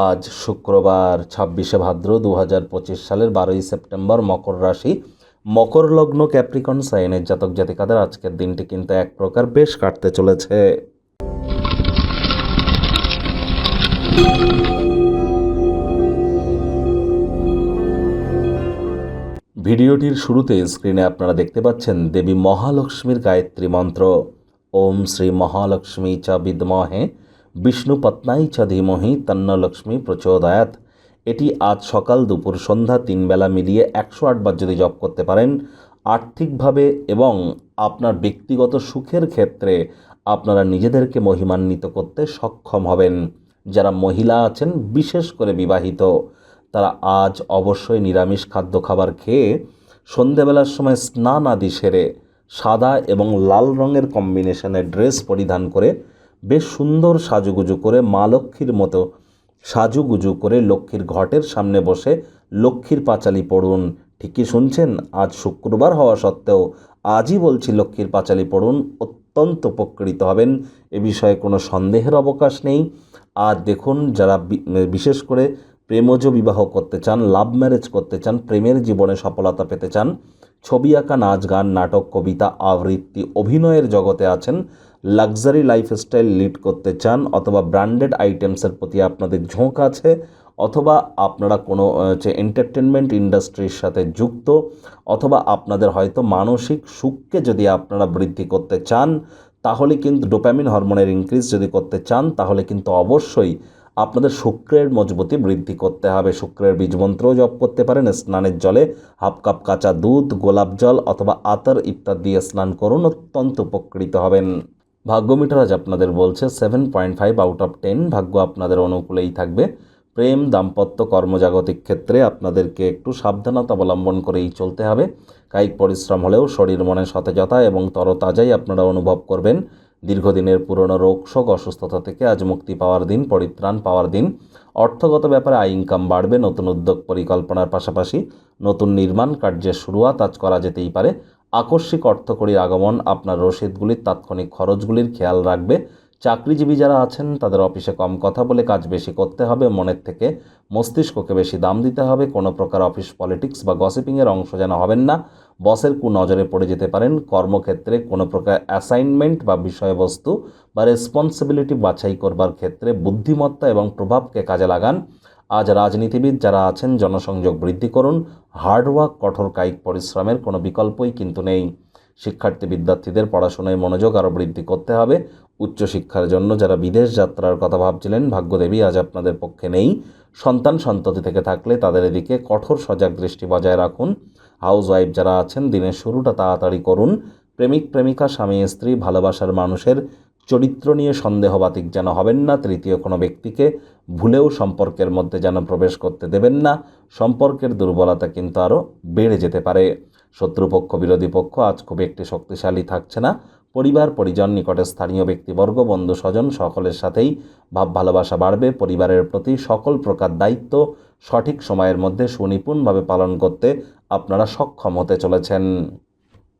আজ শুক্রবার ছাব্বিশে ভাদ্র দু হাজার পঁচিশ সালের বারোই সেপ্টেম্বর মকর রাশি। মকর লগ্ন ক্যাপ্রিকন, সাইনের জাতক জাতিকাদের আজকের দিনটি কিন্তু এক প্রকার বেশ কাটতে চলেছে। ভিডিওটির শুরুতে স্ক্রিনে আপনারা দেখতে পাচ্ছেন দেবী মহালক্ষ্মীর গায়ত্রী মন্ত্র। ওম শ্রী মহালক্ষ্মী চ বিদ্মহে। বিষ্ণু পত্নাই চ ধীমহি তন্ন লক্ষ্মী প্রচোদয়াত। এটি আজ সকাল দুপুর সন্ধ্যা তিন বেলা মিলিয়ে একশো আটবার যদি জপ করতে পারেন, আর্থিকভাবে এবং আপনার ব্যক্তিগত সুখের ক্ষেত্রে আপনারা নিজেদেরকে মহিমান্বিত করতে সক্ষম হবেন। যারা মহিলা আছেন, বিশেষ করে বিবাহিত, তারা আজ অবশ্যই নিরামিষ খাদ্য খাবার খেয়ে সন্ধেবেলার সময় স্নান আদি সেরে সাদা এবং লাল রঙের কম্বিনেশনের ড্রেস পরিধান করে বেশ সুন্দর সাজুগুজু করে মা লক্ষ্মীর মতো সাজুগুজু করে লক্ষ্মীর ঘটের সামনে বসে লক্ষ্মীর পাঁচালি পড়ুন। ঠিকই শুনছেন? আজ শুক্রবার হওয়া সত্ত্বেও আজই বলছি লক্ষ্মীর পাঁচালি পড়ুন, অত্যন্ত উপকৃত হবেন। এ বিষয়ে কোনো সন্দেহের অবকাশ নেই। আর দেখুন, যারা বিশেষ করে প্রেমজ বিবাহ করতে চান, লাভ ম্যারেজ করতে চান, প্রেমের জীবনে সফলতা পেতে চান, ছবি আঁকা, নাচ গান, নাটক, কবিতা, আবৃত্তি, অভিনয়ের জগতে আছেন লাক্সারি লাইফস্টাইল লিড করতে চান অথবা ব্র্যান্ডেড আইটেমসের প্রতি আপনাদের ঝোঁক আছে অথবা আপনারা কোনো হচ্ছে এন্টারটেনমেন্ট ইন্ডাস্ট্রির সাথে যুক্ত অথবা আপনাদের হয়তো মানসিক সুখকে যদি আপনারা বৃদ্ধি করতে চান, তাহলে কিন্তু ডোপামিন হরমোনের ইনক্রিজ যদি করতে চান, তাহলে কিন্তু অবশ্যই আপনাদের শুক্রের মজবুতি বৃদ্ধি করতে হবে। শুক্রের বীজমন্ত্রও জপ করতে পারেন, স্নানের জলে হাফ কাপ কাঁচা দুধ, গোলাপ জল অথবা আতর ইত্যাদি দিয়ে স্নান করুন, অত্যন্ত উপকৃত হবেন। ভাগ্য মিটার আজ আপনাদের বলছে seven point five out of ten ভাগ্য আপনাদের অনুকূলেই থাকবে। প্রেম, দাম্পত্য, কর্মজাগতিক ক্ষেত্রে আপনাদেরকে একটু সাবধানতা অবলম্বন করেই চলতে হবে। কায়িক পরিশ্রম হলেও শরীর মনে সতেজতা এবং তরতাজাই আপনারা অনুভব করবেন। দীর্ঘদিনের পুরনো রোগ, শোক, অসুস্থতা থেকে আজ মুক্তি পাওয়ার দিন, পরিত্রাণ পাওয়ার দিন। অর্থগত ব্যাপারে আয় ইনকাম বাড়বে, নতুন উদ্যোগ পরিকল্পনার পাশাপাশি নতুন নির্মাণ কার্যের শুরুয়াত আজ করা যেতেই পারে। আকস্মিক অর্থকরীর আগমন আপনার রসিদগুলির, তাৎক্ষণিক খরচগুলির খেয়াল রাখবে। চাকরিজীবী যারা আছেন, তাদের অফিসে কম কথা বলে কাজ বেশি করতে হবে, মনের থেকে মস্তিষ্ককে বেশি দাম দিতে হবে। কোনো প্রকার অফিস পলিটিক্স বা গসিপিংয়ের অংশ যেন হবেন না। বসের কু নজরে পড়ে যেতে পারেন। কর্মক্ষেত্রে কোনো প্রকার অ্যাসাইনমেন্ট বা বিষয়বস্তু বা রেসপন্সিবিলিটি বাছাই করবার ক্ষেত্রে বুদ্ধিমত্তা এবং প্রভাবকে কাজে লাগান। আজ রাজনীতিবিদ যারা আছেন, জনসংযোগ বৃদ্ধি করুন। হার্ডওয়ার্ক কঠোর কায়িক পরিশ্রমের কোনো বিকল্পই কিন্তু নেই। শিক্ষার্থী বিদ্যার্থীদের পড়াশোনায় মনোযোগ আরও বৃদ্ধি করতে হবে। উচ্চশিক্ষার জন্য যারা বিদেশ যাত্রার কথা ভাবছিলেন, ভাগ্যদেবী আজ আপনাদের পক্ষে নেই। সন্তান সন্ততি থেকে থাকলে তাদের এদিকে কঠোর সজাগ দৃষ্টি বজায় রাখুন। হাউস ওয়াইফ যারা আছেন, দিনের শুরুটা তাড়াতাড়ি করুন। প্রেমিক, প্রেমিকা, স্বামী, স্ত্রী, ভালোবাসার মানুষের চরিত্র নিয়ে সন্দেহবাতিক যেন হবেন না। তৃতীয় কোনো ব্যক্তিকে ভুলেও সম্পর্কের মধ্যে যেন প্রবেশ করতে দেবেন না। সম্পর্কের দুর্বলতা কিন্তু আরও বেড়ে যেতে পারে। শত্রুপক্ষ, বিরোধী পক্ষ আজ খুব একটি শক্তিশালী থাকছে না। পরিবার, পরিজন, নিকটে স্থানীয় ব্যক্তিবর্গ, বন্ধু, স্বজন সকলের সাথেই ভাব ভালোবাসা বাড়বে। পরিবারের প্রতি সকল প্রকার দায়িত্ব সঠিক সময়ের মধ্যে সুনিপুণভাবে পালন করতে আপনারা সক্ষম হতে চলেছেন।